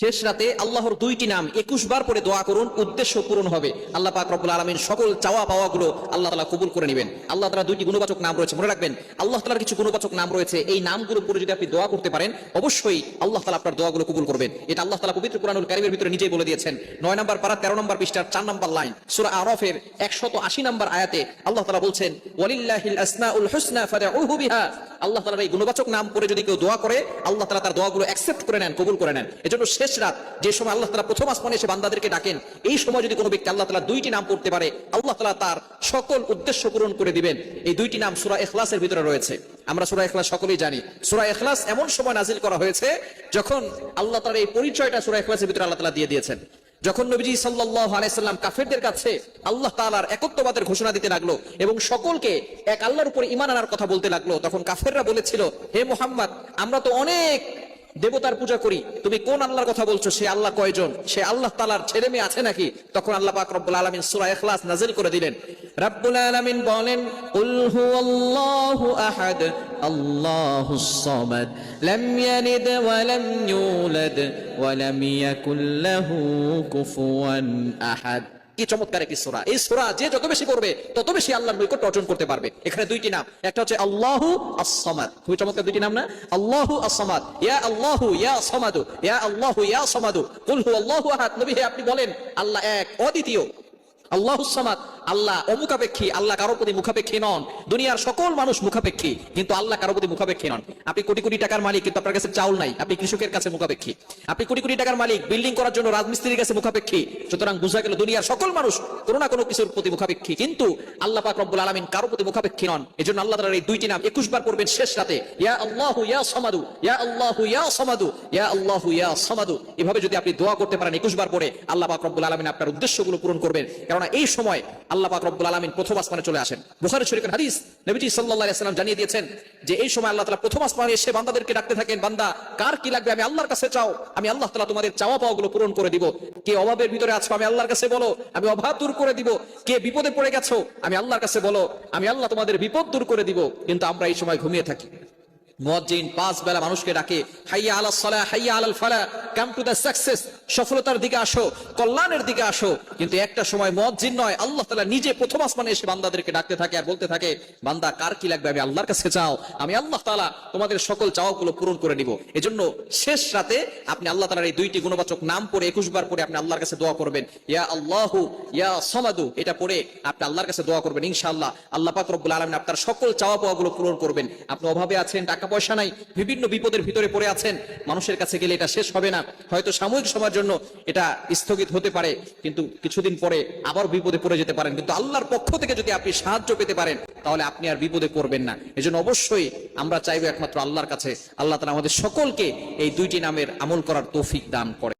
শেষ রাতে আল্লাহর দুইটি নাম একুশ বার পরে দোয়া করুন, উদ্দেশ্য পূরণ হবে। আল্লাহ পাক রব্বুল আলমিন সকল চাওয়া পাওয়া গুলো আল্লাহ তালা কবুল করে নেবেন। আল্লাহ তালা দুইটি গুণবাচক নাম রয়েছে, মনে রাখবেন? আল্লাহ তালার কিছু গুণবাচক নাম রয়েছে, এই নামগুলো পরে যদি আপনি দোয়া করতে পারেন, অবশ্যই আল্লাহ তালা আপনার দোয়াগুলো কবুল করবেন। এটা আল্লাহ তালা পবিত্র কোরআনুল কারিমের ভিতরে নিজেই বলে দিয়েছেন। নয় নম্বর পারা, তেরো নম্বর পৃষ্ঠার চার নম্বর লাইন, সুরা আরফের একশত আশি নম্বর আয়াতে আল্লাহ তালা বলছেন, ওয়ালিল্লাহিল আসমাউল হুসনা ফাদউহু বিহা। আল্লাহ তালার এই গুণবাচক নাম করে যদি কেউ দোয়া করে, আল্লাহ তালা তার দোয়াগুলো অ্যাকসেপ্ট করে নেন, কবুল করে নেন। এজন্য শেষ রাত, যে সময় আল্লাহ তালা প্রথম আসমানে এসে বান্দাদেরকে ডাকেন, এই সময় যদি কোনো ব্যক্তি আল্লাহ তালা দুইটি নাম পড়তে পারে, আল্লাহ তালা তার সকল উদ্দেশ্য পূরণ করে দিবেন। এই দুইটি নাম সুরা এখলাসের ভিতরে রয়েছে। আমরা সুরা এখলাস সকলেই জানি। সুরা এখলাস এমন সময় নাজিল করা হয়েছে, যখন আল্লাহ তালা এই পরিচয়টা সুরা এখলাসের ভিতরে আল্লাহ তালা দিয়ে দিয়েছেন। যখন নবীজি সাল্লাহ আলাইসাল্লাম কাফেরদের কাছে আল্লাহ তালার একত্ববাদের ঘোষণা দিতে লাগল এবং সকলকে এক আল্লাহর উপর ইমান আনার কথা বলতে লাগল, তখন কাফেররা বলেছিল, হে মোহাম্মদ, আমরা তো অনেক দেবতার পূজা করি। তুমি কোন আল্লাহর কথা বলছো? সে আল্লাহ কয়জন? সে আল্লাহ তালার ছেলে মেয়ে আছে নাকি? তখন আল্লাহ পাক রব্বুল আলামিন সূরা এখলাস নাজিল করে দিলেন। রব্বুল আলামিন বলেন কুফুয়ান আহাদ। কি চমৎকার একটি সোরা। এই সোরা যে যত বেশি করবে তত বেশি আল্লাহর নৈকট্য অর্জন করতে পারবে। এখানে দুইটি নাম। একটা হচ্ছে আল্লাহু আসমাদ খুবই চমৎকার দুইটি নাম না? আল্লাহু আসমাদ ইয়া আল্লাহু, ইয়া আসমাদু ইয়া আল্লাহু, ইয়া সামাদু কুল হু আল্লাহু আহাদ। নবী আপনি বলেন, আল্লাহ এক, অদ্বিতীয়। আল্লাহু সামাদ আল্লাহ অমুখাপেক্ষী, আল্লাহ কারোর প্রতি মুখাপেক্ষী নন। দুনিয়ার সকল মানুষ মুখাপেক্ষী, কিন্তু আল্লাহ কারোর প্রতি মুখাপেক্ষী নন। আপনি কোটি কোটি টাকার মালিক, কিন্তু আপনার কাছে চাউল নাই। আপনি কৃষকের কাছে মুখাপেক্ষী। আপনি কোটি কোটি টাকার মালিক, বিল্ডিং করার জন্য রাজমিস্ত্রির কাছে মুখাপেক্ষী। সুতরাং বোঝা গেল দুনিয়ার সকল মানুষ কোনো না কোনো কিছুর প্রতি মুখাপেক্ষী। কিন্তু আল্লাহ পাক রব্বুল আলামিন কারোর প্রতি মুখাপেক্ষী নন। এজন্য আল্লাহ তাআলার এই দুইটি নাম 21 বার পড়বেন শেষ রাতে। ইয়া আল্লাহু ইয়া সামাদু, ইয়া আল্লাহু ইয়া সামাদু, ইয়া আল্লাহু ইয়া সামাদু। এভাবে যদি আপনি দোয়া করতে পারেন 21 বার পড়ে, আল্লাহ পাক রব্বুল আলামিন আপনার উদ্দেশ্যগুলো পূরণ করবেন। কারণ এই সময় আল্লাহ পাক রব্বুল আলামিন প্রথম আসমানে চলে আসেন। বুখারী শরীফের হাদিস নবীজি আলাইহি সাল্লাম জানিয়ে দিয়েছেন যে এই সময় আল্লাহ তাআলা প্রথম আসমানে এসে বান্দাদেরকে ডাকতে থাকেন, বান্দা, কার কি লাগবে? আমি আল্লাহর কাছে চাও। আমি আল্লাহ তাআলা তোমাদের চাওয়া পাওয়াগুলো পূরণ করে দিব। কে অভাবের ভিতরে আছো, আমি আল্লাহর কাছে বলো। আমি অভাব দূর করে দিব। কে বিপদে পড়ে গেছো, আমি আল্লাহর কাছে বলো। আমি আল্লাহ তোমাদের বিপদ দূর করে দিব। কিন্তু আমরা এই সময় ঘুমিয়ে থাকি। পাঁচ বেলা মানুষকে ডাকে, হাইয়া সালাহ, হাইয়া আলাল ফালা কাম টু সাকসেস সফলতার দিকে আসো, কল্যাণের দিকে আসো। কিন্তু একটা সময় নয়, আল্লাহ তাআলা নিজে প্রথম আসমানে এসে বান্দাদেরকে ডাকতে থাকে আর বলতে থাকে, বান্দা, কার কি লাগবে? আমি আল্লাহর কাছে আমি আল্লাহ তাআলা তোমাদের সকল চাওয়াগুলো পূরণ করে নিব। এজন্য শেষ রাতে আপনি আল্লাহ তাআলার এই দুইটি গুণবাচক নাম পড়ে 21 বার পরে আপনি আল্লাহর কাছে দোয়া করবেন। ইয়া আল্লাহু, ইয়া সামাদু, এটা পড়ে আপনি আল্লাহর কাছে দোয়া করবেন, ইনশাআল্লাহ। আল্লাহ পাক রব্বুল আলামিন আপনার সকল চাওয়া পাওয়াগুলো পূরণ করবেন। আপনি অভাবে আছেন, টাকা পয়সা নাই, বিভিন্ন বিপদের ভিতরে পড়ে আছেন। মানুষের কাছে গেলে এটা শেষ হবে না। হয়তো সাময়িক সময়ের জন্য এটা স্থগিত হতে পারে, কিন্তু কিছুদিন পরে আবার বিপদে পড়ে যেতে পারেন। কিন্তু আল্লাহর পক্ষ থেকে যদি আপনি সাহায্য পেতে পারেন, তাহলে আপনি আর বিপদে পড়বেন না। এজন্য অবশ্যই আমরা চাইব একমাত্র আল্লাহর কাছে। আল্লাহ তালা আমাদের সকলকে এই দুইটি নামের আমল করার তৌফিক দান করে